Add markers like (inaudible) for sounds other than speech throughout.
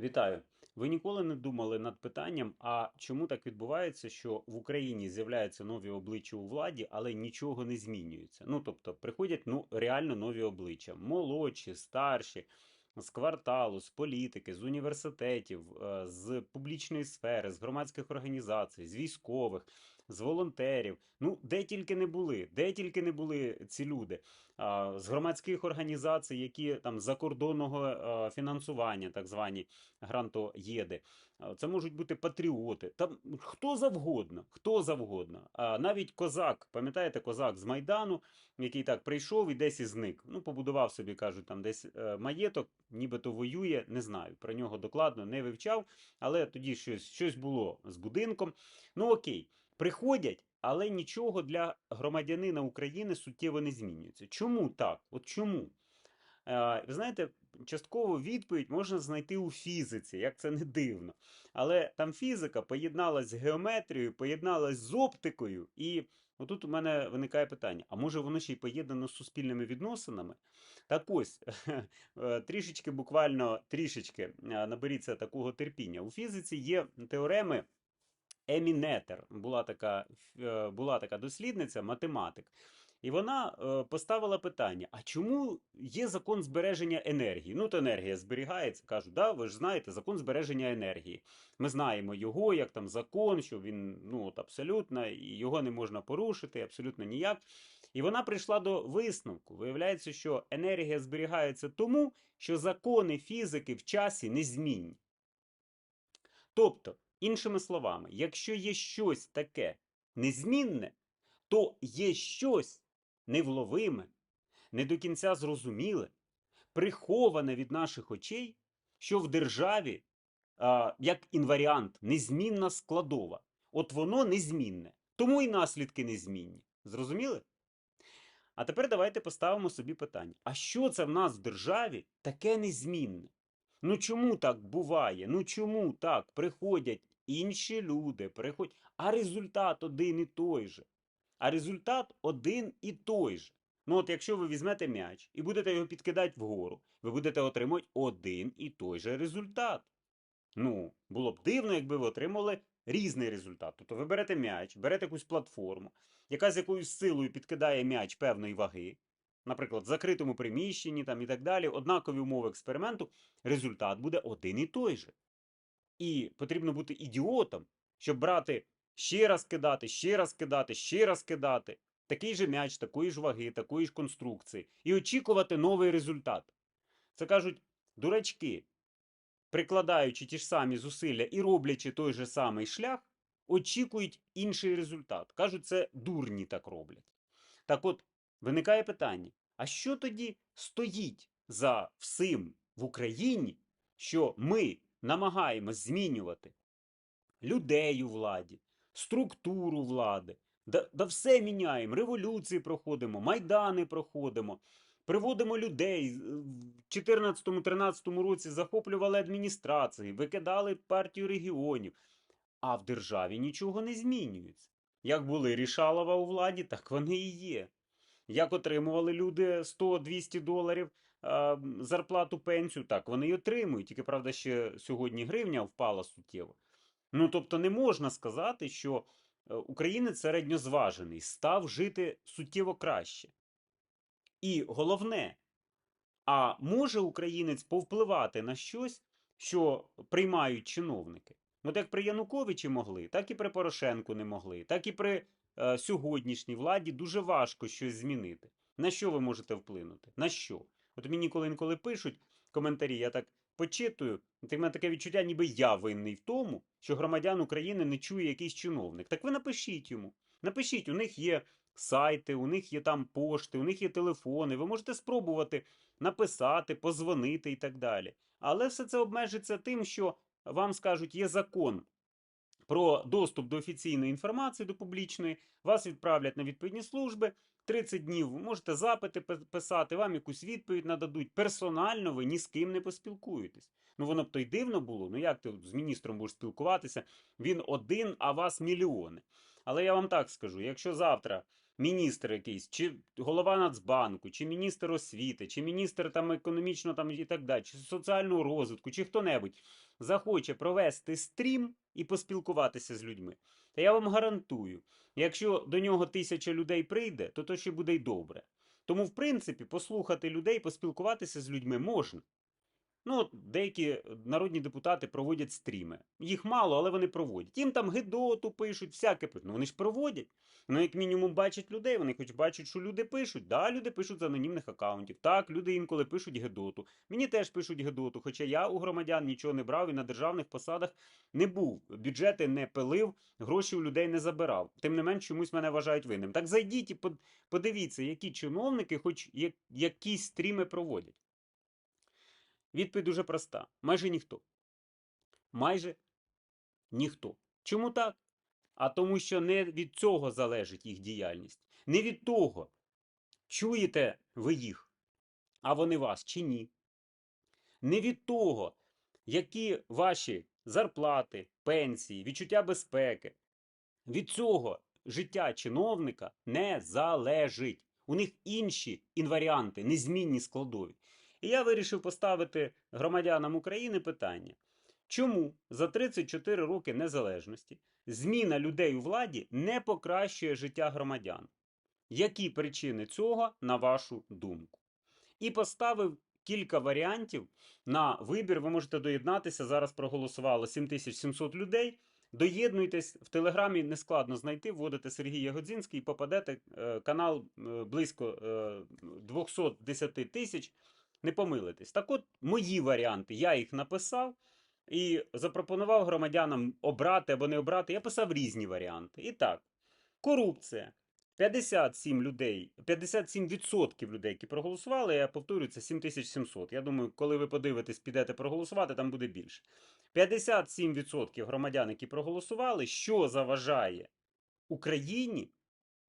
Вітаю. Ви ніколи не думали над питанням, а чому так відбувається, що в Україні з'являються нові обличчя у владі, але нічого не змінюється? Ну тобто приходять ну реально нові обличчя, молодші, старші, з кварталу, з політики, з університетів, е, з публічної сфери, з громадських організацій, з військових, з волонтерів. Ну де тільки не були, де тільки не були ці люди. А, З громадських організацій, які там закордонного е, фінансування, так звані грантоєди. А, Це можуть бути патріоти, там хто завгодно, хто завгодно. А навіть козак, пам'ятаєте, козак з Майдану, який так прийшов і десь і зник. Ну, побудував собі, кажуть, там десь е, маєток, нібито воює, не знаю. Про нього докладно не вивчав, але тоді щось, щось було з будинком. Ну окей, приходять. Але нічого для громадянина України суттєво не змінюється. Чому так? От чому? Е, Ви знаєте, частково відповідь можна знайти у фізиці, як це не дивно. Але там фізика поєдналась з геометрією, поєдналась з оптикою, і отут у мене виникає питання: а може воно ще й поєднано з суспільними відносинами? Так ось, (laughs) е, трішечки, буквально трішечки е, наберіться такого терпіння. У фізиці є теореми. Емінетер була така, е, була така дослідниця, математик. І вона е, поставила питання: а чому є закон збереження енергії? Ну, то енергія зберігається. Кажуть, да, ви ж знаєте, закон збереження енергії. Ми знаємо його, як там закон, що він ну, от абсолютно, і його не можна порушити, абсолютно ніяк. І вона прийшла до висновку. Виявляється, що енергія зберігається тому, що закони фізики в часі незмінні. Тобто, іншими словами, якщо є щось таке незмінне, то є щось невловиме, не до кінця зрозуміле, приховане від наших очей, що в державі, а, як інваріант, незмінна складова. От воно незмінне, тому і наслідки незмінні. Зрозуміли? А тепер давайте поставимо собі питання: а що це в нас в державі таке незмінне? Ну чому так буває? Ну чому так приходять інші люди, приходять, а результат один і той же. А результат один і той же. Ну, от якщо ви візьмете м'яч і будете його підкидати вгору, ви будете отримувати один і той же результат. Ну, було б дивно, якби ви отримали різний результат. Тобто ви берете м'яч, берете якусь платформу, яка з якоюсь силою підкидає м'яч певної ваги, наприклад, в закритому приміщенні там, і так далі, однакові умови експерименту, результат буде один і той же. І потрібно бути ідіотом, щоб брати ще раз кидати, ще раз кидати, ще раз кидати. Такий же м'яч, такої ж ваги, такої ж конструкції, і очікувати новий результат. Це кажуть дурачки, прикладаючи ті ж самі зусилля і роблячи той же самий шлях, очікують інший результат. Кажуть, це дурні так роблять. Так от, виникає питання: а що тоді стоїть за всім в Україні, що ми намагаємось змінювати людей у владі, структуру влади, да, да все міняємо, революції проходимо, майдани проходимо, приводимо людей. В 2014-2013 році захоплювали адміністрації, викидали партію регіонів, а в державі нічого не змінюється. Як були Рішалова у владі, так вони і є. Як отримували люди 100-200 доларів зарплату пенсію, так вони й отримують. Тільки правда, ще сьогодні гривня впала суттєво. Ну тобто, не можна сказати, що е, українець середньозважений став жити суттєво краще. І головне, а може українець повпливати на щось, що приймають чиновники? От як при Януковичі могли, так і при Порошенку не могли, так і при е, сьогоднішній владі дуже важко щось змінити. На що ви можете вплинути? На що? От мені коли інколи пишуть коментарі, я так почитую, от у мене таке відчуття, ніби я винний в тому, що громадян України не чує якийсь чиновник. Так ви напишіть йому. Напишіть, у них є сайти, у них є там пошти, у них є телефони. Ви можете спробувати написати, позвонити і так далі. Але все це обмежиться тим, що вам скажуть, є закон про доступ до офіційної інформації, до публічної, вас відправлять на відповідні служби. 30 днів можете запити писати, вам якусь відповідь нададуть. Персонально ви ні з ким не поспілкуєтесь. Ну воно б то й дивно було. Ну як ти з міністром будеш спілкуватися? Він один, а вас мільйони. Але я вам так скажу: якщо завтра міністр якийсь, чи голова Нацбанку, чи міністр освіти, чи міністр там економічного там і так далі, чи соціального розвитку, чи хто-небудь захоче провести стрім і поспілкуватися з людьми, то я вам гарантую, якщо до нього тисяча людей прийде, то то ще буде й добре. Тому, в принципі, послухати людей, поспілкуватися з людьми можна. Ну, деякі народні депутати проводять стріми. Їх мало, але вони проводять. Їм там гидоту пишуть, всяке пишуть. Ну вони ж проводять. Ну, як мінімум, бачать людей, вони хоч бачать, що люди пишуть. Да, люди пишуть з анонімних акаунтів. Так, люди інколи пишуть гидоту. Мені теж пишуть гидоту, хоча я у громадян нічого не брав і на державних посадах не був. Бюджети не пилив, гроші у людей не забирав. Тим не менш, чомусь мене вважають винним. Так зайдіть і подивіться, які чиновники хоч якісь стріми проводять. Відповідь дуже проста: майже ніхто. Майже ніхто. Чому так? А тому, що не від цього залежить їх діяльність. Не від того, чуєте ви їх, а вони вас чи ні. Не від того, які ваші зарплати, пенсії, відчуття безпеки. Від цього життя чиновника не залежить. У них інші інваріанти, незмінні складові. І я вирішив поставити громадянам України питання: чому за 34 роки незалежності зміна людей у владі не покращує життя громадян? Які причини цього, на вашу думку? І поставив кілька варіантів на вибір. Ви можете доєднатися. Зараз проголосувало 7700 людей. Доєднуйтесь в телеграмі, не складно знайти. Вводите Сергій Ягодзінський і попадете. е, Канал е, близько е, 210 тисяч. Не помилитесь. Так от, мої варіанти, я їх написав і запропонував громадянам обрати або не обрати. Я писав різні варіанти. І так, корупція. 57 людей, 57% людей, які проголосували, я повторюю, це 7700. Я думаю, коли ви подивитесь, підете проголосувати, там буде більше. 57% громадян, які проголосували, що заважає Україні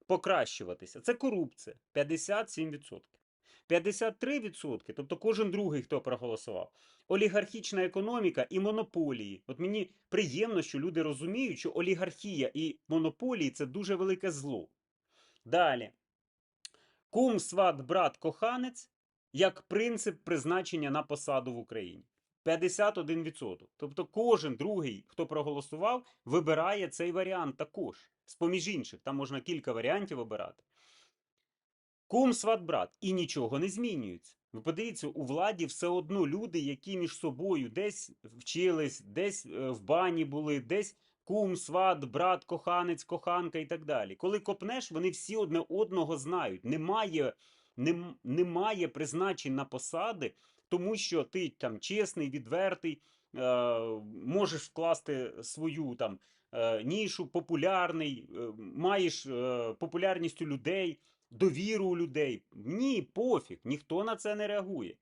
покращуватися? Це корупція. 57%. 53%, тобто кожен другий, хто проголосував, олігархічна економіка і монополії. От мені приємно, що люди розуміють, що олігархія і монополії це дуже велике зло. Далі. Кум, сват, брат, коханець як принцип призначення на посаду в Україні. 51%. Тобто кожен другий, хто проголосував, вибирає цей варіант також. З поміж інших, там можна кілька варіантів обирати. Кум, сват, брат. І нічого не змінюється. Ви подивіться, у владі все одно люди, які між собою десь вчились, десь е, в бані були, десь кум, сват, брат, коханець, коханка і так далі. Коли копнеш, вони всі одне одного знають. Немає, нем, немає призначень на посади, тому що ти там чесний, відвертий, е, можеш вкласти свою там е, нішу, популярний, е, маєш е, популярність у людей, довіру у людей. Ні, пофіг, ніхто на це не реагує.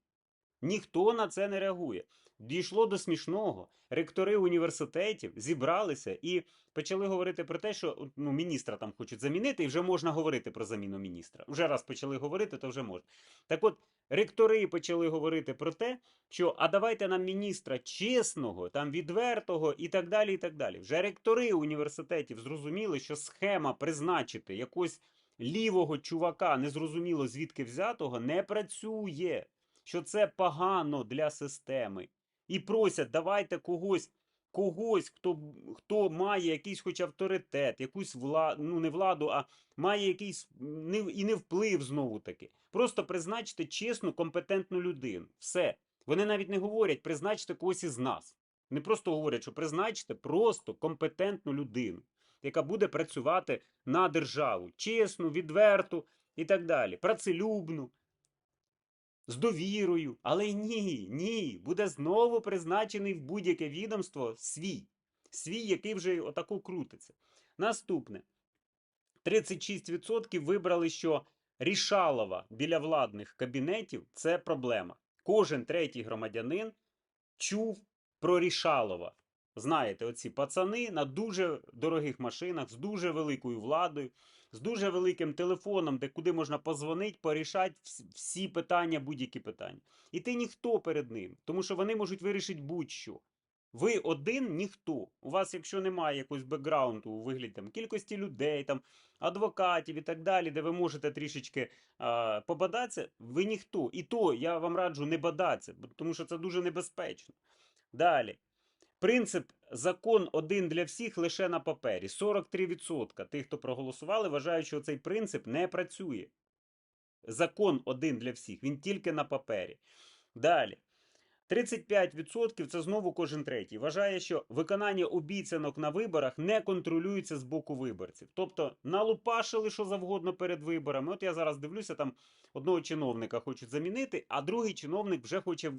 Ніхто на це не реагує. Дійшло до смішного. Ректори університетів зібралися і почали говорити про те, що ну, міністра там хочуть замінити, і вже можна говорити про заміну міністра. Вже раз почали говорити, то вже можна. Так от, ректори почали говорити про те, що а давайте нам міністра чесного, там відвертого і так далі. і так далі. Вже ректори університетів зрозуміли, що схема призначити якогось лівого чувака, незрозуміло звідки взятого, не працює що це погано для системи. І просять, давайте когось, когось, хто, хто має якийсь хоч авторитет, якусь владу, ну не владу, а має якийсь не, і не вплив знову таки. Просто призначте чесну, компетентну людину. Все. Вони навіть не говорять, призначте когось із нас. Не просто говорять, що призначте просто компетентну людину, яка буде працювати на державу, чесну, відверту і так далі, працелюбну з довірою. Але ні, ні, буде знову призначений в будь-яке відомство свій. Свій, який вже отако крутиться. Наступне. 36% вибрали, що рішалова біля владних кабінетів це проблема. Кожен третій громадянин чув про рішалова. Знаєте, оці пацани на дуже дорогих машинах з дуже великою владою, з дуже великим телефоном, де куди можна позвонити, порішати всі питання, будь-які питання. І ти ніхто перед ним, тому що вони можуть вирішити будь-що. Ви один ніхто. У вас, якщо немає якогось бекграунду у вигляді там, кількості людей, там, адвокатів і так далі, де ви можете трішечки а, побадатися, ви ніхто. І то я вам раджу не бадатися, тому що це дуже небезпечно. Далі. Принцип закон один для всіх лише на папері. 43% тих, хто проголосували, вважають, що цей принцип не працює. Закон один для всіх, він тільки на папері. Далі. 35% це знову кожен третій. Вважає, що виконання обіцянок на виборах не контролюється з боку виборців. Тобто налупашили що завгодно перед виборами. От я зараз дивлюся, там одного чиновника хочуть замінити, а другий чиновник вже хоче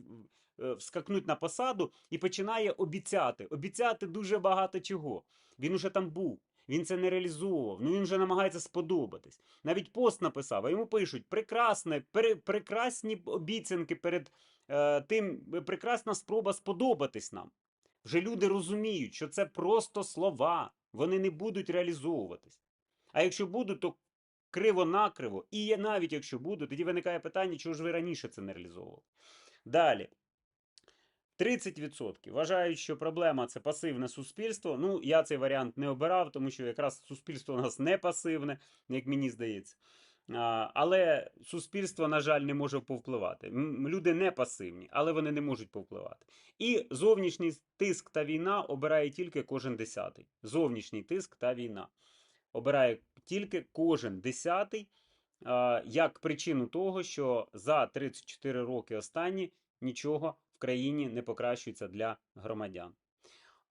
е, вскакнути на посаду і починає обіцяти. Обіцяти дуже багато чого. Він уже там був. Він це не реалізовував. Ну він вже намагається сподобатись. Навіть пост написав, а йому пишуть прекрасне, пере, прекрасні обіцянки перед тим, е, прекрасна спроба сподобатись нам. Вже люди розуміють, що це просто слова, вони не будуть реалізовуватись. А якщо будуть, то криво-накриво. І є навіть якщо будуть, тоді виникає питання, чого ж ви раніше це не реалізовували. Далі. 30% вважають, що проблема це пасивне суспільство. Ну, я цей варіант не обирав, тому що якраз суспільство у нас не пасивне, як мені здається. Але суспільство, на жаль, не може повпливати. Люди не пасивні, але вони не можуть повпливати. І зовнішній тиск та війна обирає тільки кожен десятий. Зовнішній тиск та війна обирає тільки кожен десятий як причину того, що за 34 роки останні нічого в країні не покращується для громадян.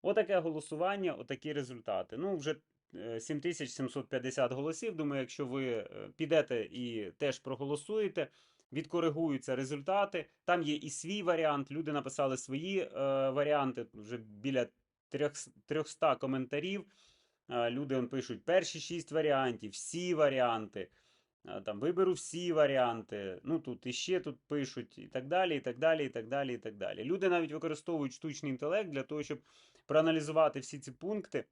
Отаке голосування, отакі результати. Ну, вже 7750 голосів. Думаю, якщо ви е, підете і теж проголосуєте, відкоригуються результати. Там є і свій варіант. Люди написали свої е, варіанти. Вже біля 300 коментарів. Е, Люди он, пишуть перші шість варіантів, всі варіанти. Е, Там виберу всі варіанти. Ну тут іще тут пишуть, і так далі, і так далі, і так далі, і так далі. Люди навіть використовують штучний інтелект для того, щоб проаналізувати всі ці пункти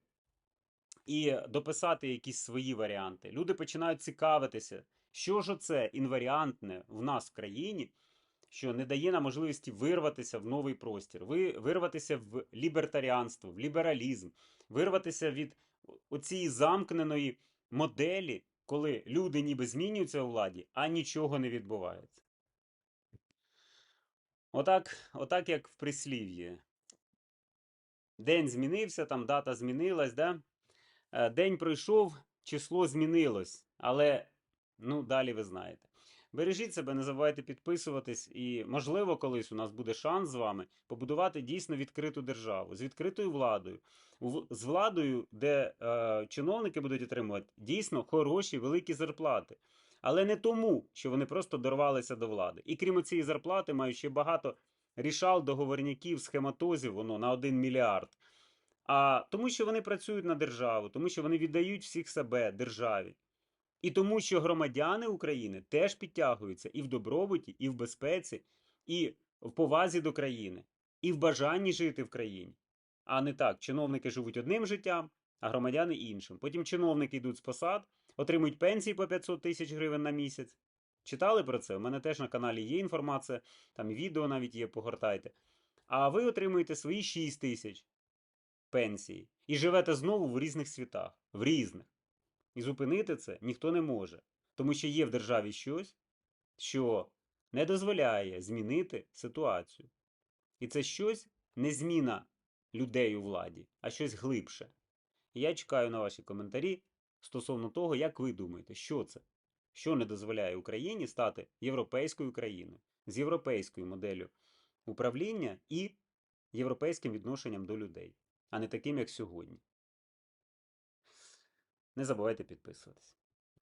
і дописати якісь свої варіанти. Люди починають цікавитися, що ж оце інваріантне в нас в країні, що не дає нам можливості вирватися в новий простір, вирватися в лібертаріанство, в лібералізм, вирватися від оцієї замкненої моделі, коли люди ніби змінюються у владі, а нічого не відбувається. Отак, отак як в прислів'ї. День змінився, там дата змінилась, да? Е, День пройшов, число змінилось, але ну далі ви знаєте. Бережіть себе, не забувайте підписуватись, і можливо, колись у нас буде шанс з вами побудувати дійсно відкриту державу з відкритою владою, з владою, де е, чиновники будуть отримувати дійсно хороші великі зарплати. Але не тому, що вони просто дорвалися до влади. І крім цієї зарплати, мають ще багато рішал, договорняків, схематозів, воно на 1 мільярд. А тому, що вони працюють на державу, тому що вони віддають всіх себе державі. І тому, що громадяни України теж підтягуються і в добробуті, і в безпеці, і в повазі до країни, і в бажанні жити в країні. А не так, чиновники живуть одним життям, а громадяни іншим. Потім чиновники йдуть з посад, отримують пенсії по 500 тисяч гривень на місяць. Читали про це? У мене теж на каналі є інформація, там відео навіть є, погортайте. А ви отримуєте свої 6 тисяч пенсії і живете знову в різних світах, в різних. І зупинити це ніхто не може, тому що є в державі щось, що не дозволяє змінити ситуацію. І це щось не зміна людей у владі, а щось глибше. Я чекаю на ваші коментарі стосовно того, як ви думаєте, що це, що не дозволяє Україні стати європейською країною з європейською моделлю управління і європейським відношенням до людей, а не таким, як сьогодні. Не забувайте підписуватись.